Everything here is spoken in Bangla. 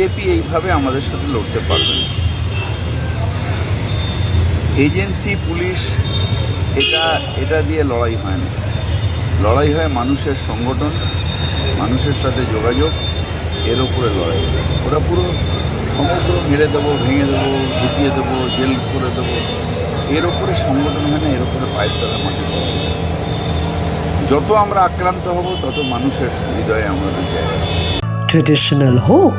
বিজেপি এইভাবে আমাদের সাথে লড়তে পারবে না। এজেন্সি, পুলিশ, এটা এটা দিয়ে লড়াই হয় না। লড়াই হয় মানুষের সংগঠন, মানুষের সাথে যোগাযোগ, এর উপরে লড়াই। ওরা পুরো সমগ্র মেরে দেবো, ভেঙে দেবো ঢুকিয়ে দেবো, জেল করে দেবো। এর ওপরে সংগঠন হয় না, এর ওপরে পায়ের তলা মাটি। যত আমরা আক্রান্ত হব, তত মানুষের হৃদয়ে আমাদের জায়গা ট্রেডিশনাল হোক